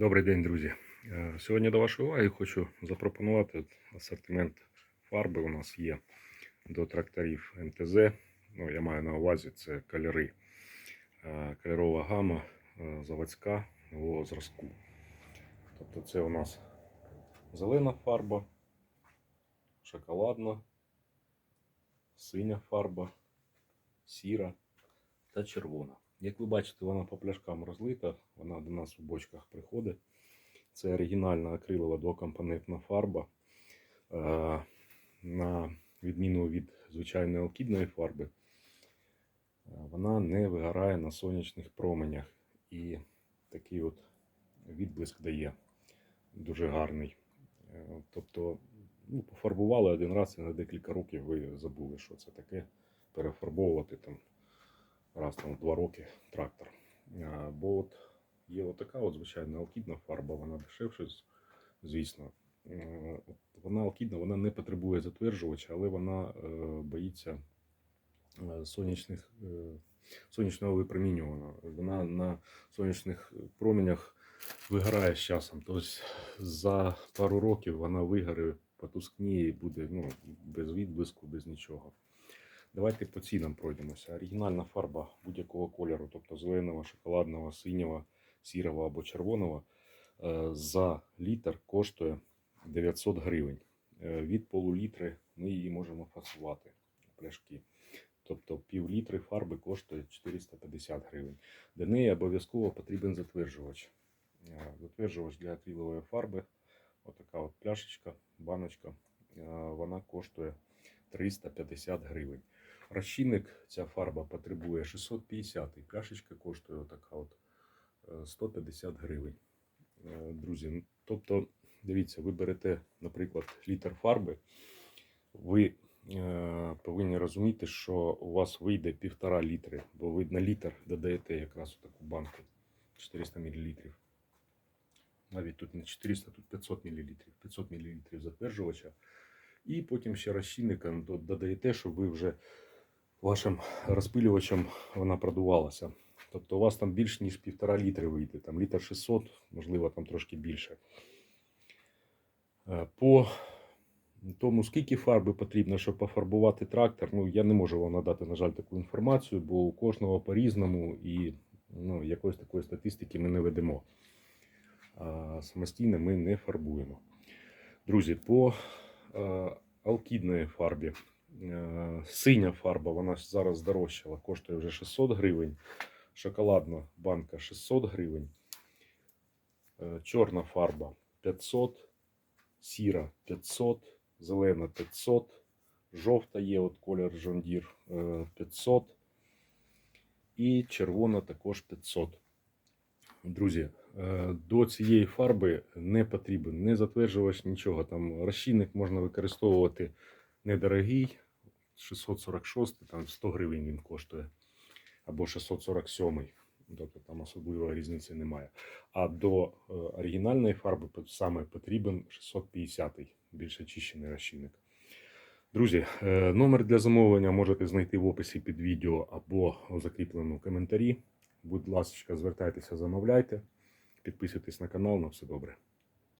Добрий день, друзі. Е, Сьогодні до вашої уваги хочу запропонувати асортимент фарби. У нас є до тракторів МТЗ. Ну, я маю на увазі це кольори. Е, Кольорова гама е, заводська нового зразку. Тобто це у нас зелена фарба, шоколадна, синя фарба, сіра та червона. Як ви бачите, вона по пляшкам розлита, вона до нас у бочках приходить. Це оригінальна акрилова двокомпонентна фарба. Е, На відміну від звичайної алкідної фарби, е, вона не вигорає на сонячних променях. І такий от відблиск дає дуже гарний. Е, Тобто, ну, пофарбували один раз і на декілька років ви забули, що це таке. Перефарбовувати там раз там в два роки трактор. А, Бо от є отака от звичайна алкідна фарба, вона дешевша, звісно. Е, Вона алкідна, вона не потребує затверджувача, але вона е, боїться е, сонячних, сонячного випромінювання. Вона на сонячних променях вигорає з часом. Тобто за пару років вона вигорить, потускніє і буде ну, без відблиску, без нічого. Давайте по цінам пройдемося. Оригінальна фарба будь-якого кольору, тобто зеленого, шоколадного, синього, сірого або червоного, е, за літр коштує 900 гривень. Е, Від полулітри ми її можемо фасувати пляшки. Тобто пів літри фарби коштує 450 гривень. До неї обов'язково потрібен затверджувач. Е, Затверджувач для акрилової фарби. Отака от пляшечка, баночка. Вона коштує 350 гривень. Розчинник ця фарба потребує 650 і пляшечка коштує така от е, 150 гривень. Е, Друзі, тобто, дивіться, ви берете, наприклад, літр фарби, ви е, повинні розуміти, що у вас вийде півтора літри, бо ви на літр додаєте якраз таку банку 400 мл. Навіть тут не 400, тут 500 мл. 500 мл затверджувача. І потім ще розчинником до- додаєте, щоб ви вже вашим розпилювачем вона продувалася. Тобто у вас там більш ніж півтора літри вийде, там літр 600, можливо, там трошки більше. Е, По тому, скільки фарби потрібно, щоб пофарбувати трактор, ну я не можу вам надати, на жаль, таку інформацію, бо у кожного по-різному і ну, якоїсь такої статистики ми не ведемо. А самостійно ми не фарбуємо. Друзі, по е, алкідної фарбі. Е, Синя фарба, вона зараз здорожчала, коштує вже 600 гривень. Шоколадна банка 600 гривень. Е, Чорна фарба 500, сіра 500, зелена 500, жовта є от колір Жондір 500 і червона також 500. Друзі, е, до цієї фарби не потрібен не затверджувач, нічого. Там розчинник можна використовувати недорогий, 646, там 100 гривень він коштує, або 647. Тобто там особливої різниці немає. А до е, оригінальної фарби саме потрібен 650 більш очищений розчинник. Друзі, е, номер для замовлення можете знайти в описі під відео або у закріпленому коментарі. Будь ласка, звертайтеся, замовляйте. Підписуйтесь на канал. На все добре.